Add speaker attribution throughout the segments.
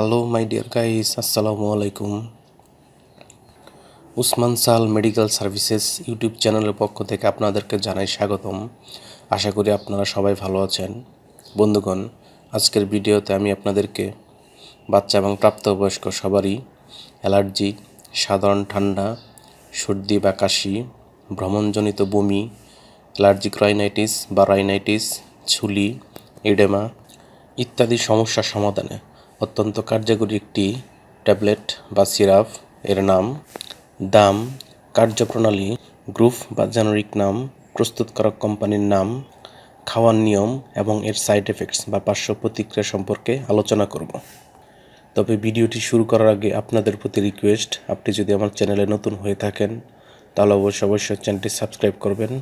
Speaker 1: Hello my dear guys আসসালামু আলাইকুম উসমান সাল মেডিকেল সার্ভিসেস ইউটিউব চ্যানেলের পক্ষ থেকে আপনাদেরকে জানাই স্বাগতম। আশা করি আপনারা সবাই ভালো আছেন। বন্ধুগণ, আজকের ভিডিওতে আমি আপনাদেরকে বাচ্চা এবং প্রাপ্তবয়স্ক সবারই অ্যালার্জি, সাধারণ ঠান্ডা, সর্দি বা কাশি, ভ্রমণজনিত বমি, অ্যালার্জিক রাইনাইটিস বা রাইনাইটিস ছুলি, এডেমা ইত্যাদি সমস্যার সমাধানে অত্যন্ত কার্যকরী একটি ট্যাবলেট বা সিরাপ। এর নাম দাম কার্যপ্রণালী গ্রুপ বা জেনারিক নাম, প্রস্তুতকারক কোম্পানির নাম, খাওয়ার নিয়ম এবং এর সাইড এফেক্টস বা পার্শ্ব প্রতিক্রিয়া সম্পর্কে আলোচনা করব। তবে ভিডিওটি শুরু করার আগে আপনাদের প্রতি রিকোয়েস্ট, আপনি যদি আমার চ্যানেলে নতুন হয়ে থাকেন, তাহলে অবশ্যই অবশ্যই চ্যানেলটি সাবস্ক্রাইব করবেন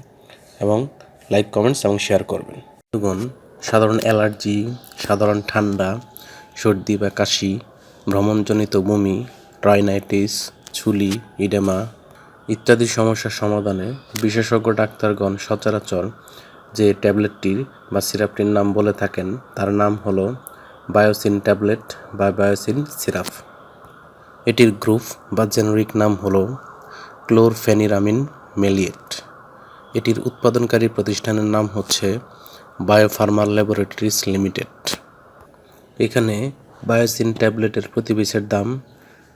Speaker 1: এবং লাইক, কমেন্টস এবং শেয়ার করবেন। সাধারণ অ্যালার্জি, সাধারণ ঠান্ডা সর্দি বা কাশি, ভ্রমণজনিত বমি রাইনাইটিস ছুলি ইডেমা ইত্যাদি সমস্যার সমাধানে বিশেষজ্ঞ ডাক্তারগণ সচরাচর যে ট্যাবলেটটির বা সিরাপটির নাম বলে থাকেন, তার নাম হলো বায়োসিন ট্যাবলেট বা বায়োসিন সিরাপ। এটির গ্রুপ বা জেনারিক নাম হলো ক্লোরফেনিরামিন মেলিয়েট। এটির উৎপাদনকারী প্রতিষ্ঠানের নাম হচ্ছে বায়োফার্মাল ল্যাবরেটরিজ লিমিটেড। এখানে বায়োসিন ট্যাবলেটের প্রতি পিসের দাম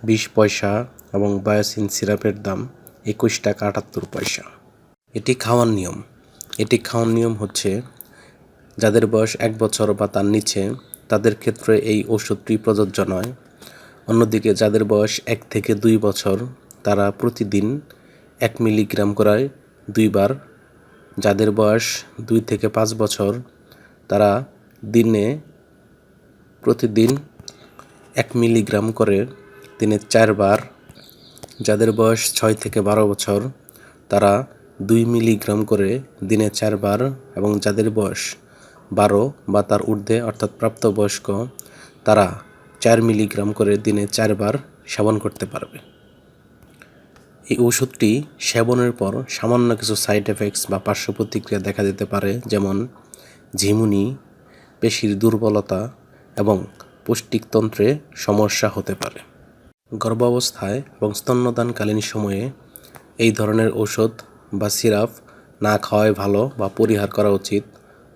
Speaker 1: বিশ পয়সা এবং বায়োসিন সিরাপের দাম একুশ টাকা আটাত্তর পয়সা। এটি খাওয়ার নিয়ম। এটি খাওয়ার নিয়ম হচ্ছে যাদের বয়স এক বছর বা তার নিচে, তাদের ক্ষেত্রে এই ওষুধটি প্রযোজ্য নয়। অন্যদিকে যাদের বয়স এক থেকে দুই বছর, তারা প্রতিদিন এক মিলিগ্রাম করায় দুইবার। যাদের বয়স দুই থেকে পাঁচ বছর, তারা দিনে প্রতিদিন এক মিলিগ্রাম করে দিনে চারবার, যাদের বয়স ছয় থেকে বারো বছর, তারা দুই মিলিগ্রাম করে দিনে চারবার এবং যাদের বয়স বারো বা তার ঊর্ধ্বে অর্থাৎ প্রাপ্তবয়স্ক, তারা চার মিলিগ্রাম করে দিনে চারবার সেবন করতে পারবে। এই ওষুধটি সেবনের পর সামান্য কিছু সাইড এফেক্টস বা পার্শ্ব প্রতিক্রিয়া দেখা দিতে পারে, যেমন ঝিমুনি, পেশির দুর্বলতা এবং পুষ্টিকতন্ত্রে সমস্যা হতে পারে। গর্ভাবস্থায় এবং স্তন্যদানকালীন সময়ে এই ধরনের ঔষধ বা সিরাপ না খাওয়াই ভালো বা পরিহার করা উচিত।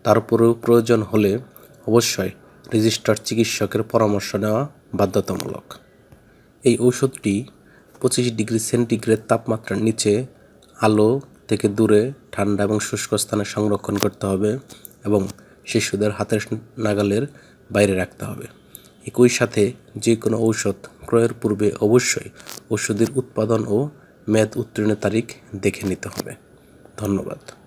Speaker 1: তারপরেও প্রয়োজন হলে অবশ্যই রেজিস্টার্ড চিকিৎসকের পরামর্শ নেওয়া বাধ্যতামূলক। এই ঔষধটি পঁচিশ ডিগ্রি সেন্টিগ্রেড তাপমাত্রার নিচে আলো থেকে দূরে ঠান্ডা এবং শুষ্ক স্থানে সংরক্ষণ করতে হবে এবং শিশুদের হাতের নাগালের বাইরে রাখতে হবে। একই সাথে যে কোনো ঔষধ ক্রয়ের পূর্বে অবশ্যই ওষুধের উৎপাদন ও মেয়াদ উত্তীর্ণের তারিখ দেখে নিতে হবে। ধন্যবাদ।